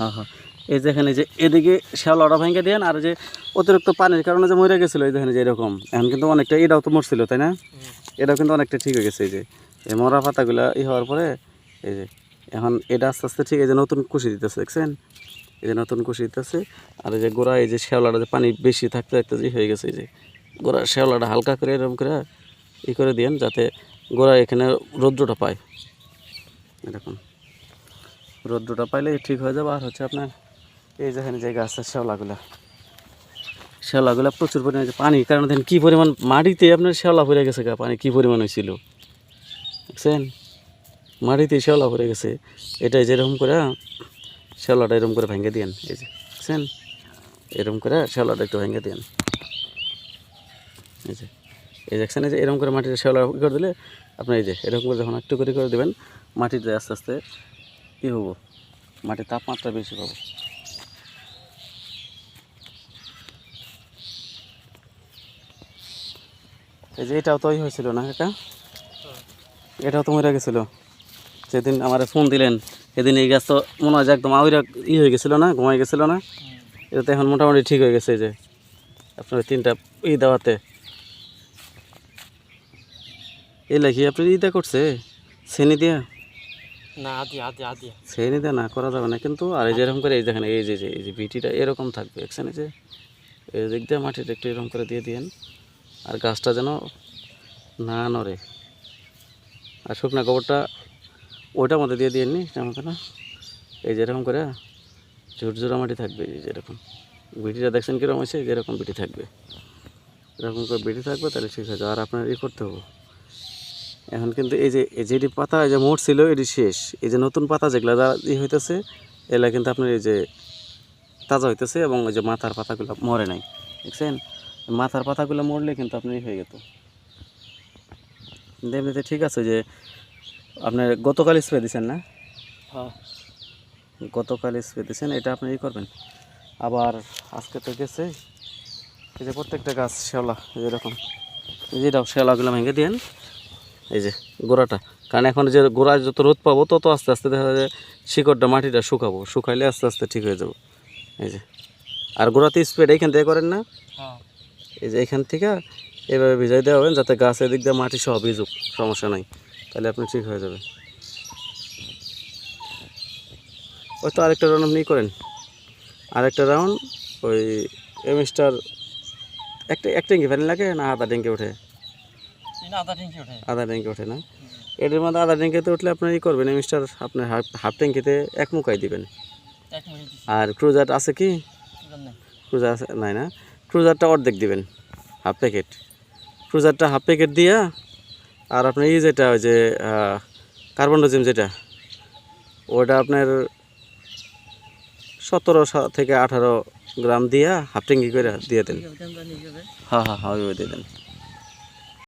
হ্যাঁ হ্যাঁ। এই যেখানে যে এদিকে শ্যাওলাটা ভেঙে দেন আর যে অতিরিক্ত পানির কারণে যে মরে গেছিল এই যেখানে যে এরকম। এখন কিন্তু অনেকটা এটাও তো মরছিল তাই না? এটাও কিন্তু অনেকটা ঠিক হয়ে গেছে এই যে। এই মরা পাতাগুলা ই হওয়ার পরে এই যে এখন এটা আস্তে আস্তে ঠিক এই যে নতুন কুশি দিতেছে দেখছেন? এই যে নতুন কুশি দিতেছে আর এই যে গোড়া এই যে শ্যাওলাটা যে পানি বেশি থাকতে থাকতে যে হয়ে গেছে এই যে। গোড়া শ্যাওলাটা হালকা করে এরকম করে ই করে দিয়েন যাতে গোড়া এখানে রৌদ্রটা পায়। এরকম। রৌদ্রটা পাইলে ঠিক হয়ে যাবে। আর হচ্ছে আপনার এই যেখানে যে গাছের শ্যাওলাগুলা শ্যাওলাগুলা প্রচুর পরিমাণে পানি, কারণ দেখেন কী পরিমাণ মাটিতে আপনার শ্যাওলা পড়ে গেছে গা, পানি কী পরিমাণ হয়েছিল বুঝছেন মাটিতে শ্যাওলা পড়ে গেছে। এটাই যেরকম করে শ্যাওলাটা এরকম করে ভেঙে দিয়েন। এই যে বুঝছেন এরকম করে শ্যাওলাটা একটু ভেঙে দিয়েন। এই যে, এই দেখছেন? এই যে এরকম করে মাটিতে শ্যাওলা করে দিলে আপনার এই যে, এরকম করে যখন একটু করে করে দেবেন, মাটিতে আস্তে আস্তে কী হব। মাটির তাপমাত্রা বেশি পাবো। এই যে এটাও তো হয়েছিল না এটা এটাও তো মরে গেছিল। যেদিন আমার ফোন দিলেন সেদিন এই গাছ তো মনে হয় যে একদম আউরা ই হয়ে গেছিল না, ঘুমাই গেছিল না। এটা তো এখন মোটামুটি ঠিক হয়ে গেছে যে। আপনার তিনটা ই দেওয়াতে। এই লেখি, আপনি ইটা করছে? শ্রেণি দিয়া? না, আদি শ্রেণি দিয়ে না করা যাবে না, কিন্তু আর এই যেরকম করে এই দেখেন, এই যে যে, এই যে বিটিটা এরকম থাকবে একসাথে যে? এই দিক দিয়ে মাটিটা একটু এরকম করে দিয়ে দিয়েন, আর গাছটা যেন না নড়ে। আর শুকনা গোবরটা ওইটার মধ্যে দিয়ে দিয়েন নি আমাকে না? এই যেরকম করে ঝুরঝুরা মাটি থাকবে, এই যেরকম বিটিটা দেখছেন কীরকম হয়েছে? যেরকম বিটি থাকবে। এরকম করে বিটি থাকবে, তাহলে ঠিক আছে। আর আপনার ই করতে হবে। এখন কিন্তু এই যে এই যেটি পাতা এই যে মোট ছিল এটি শেষ। এই যে নতুন পাতা যেগুলো ই হইতেছে এগুলা কিন্তু আপনার এই যে তাজা হইতেছে এবং ওই যে মাথার পাতাগুলো মরে নাই। দেখছেন? মাথার পাতাগুলো মরলে কিন্তু আপনার হয়ে যেত এমনিতে ঠিক আছে যে আপনার গতকাল স্প্রে দিচ্ছেন না? হ্যাঁ। গতকাল স্প্রে দিচ্ছেন এটা আপনি ই করবেন। আবার আজকে তো গেছে এই যে প্রত্যেকটা গাছ শ্যাওলা এরকম। এই যে এটাও শ্যাওলাগুলো ভেঙে দিয়েন। এই যে গোড়াটা। কারণ এখন যে গোড়ায় যত রোদ পাবো তত আস্তে আস্তে দেখা যায় শিকড়টা মাটিটা শুকাবো। শুকাইলে আস্তে আস্তে ঠিক হয়ে যাব। এই যে। আর গোড়াতে স্প্রেড এইখান থেকে করেন না? হ্যাঁ। এই যে এইখান থেকে এভাবে ভিজাই দেওয়া হবেন যাতে গাছ এদিক দিয়ে মাটি সহ ভিজুক সমস্যা নাই। তাহলে আপনি ঠিক হয়ে যাবে। ওই তো আরেকটা রাউন্ড আপনি করেন। আরেকটা রাউন্ড ওই এমিস্টার একটা এক ট্যাঙ্কি ফেলেন লাগে না আধা ট্যাঙ্কি ওঠে এই না আদা টিঙ্কি ওঠে আধা ট্যাঙ্কি ওঠে। না? এটার মধ্যে আধা ট্যাঙ্কিতে উঠলে আপনার ই করবেন এমিস্টার আপনার হাফ হাফ ট্যাঙ্কিতে এক মুখাই দিবেন। আর ক্রুজার আছে কি? ক্রুজার আছে নাই না? ক্রুজারটা অর্ধেক দিবেন হাফ প্যাকেট। ক্রুজারটা হাফ প্যাকেট দিয়া আর আপনার এই যেটা ওই যে কার্বন ডাইজিম যেটা ওটা আপনার সতেরো থেকে আঠারো গ্রাম দিয়া হাফ ট্যাঙ্কি করে দিয়ে দেন। হ্যাঁ হ্যাঁ হ্যাঁ ওইভাবে দিয়ে দেন।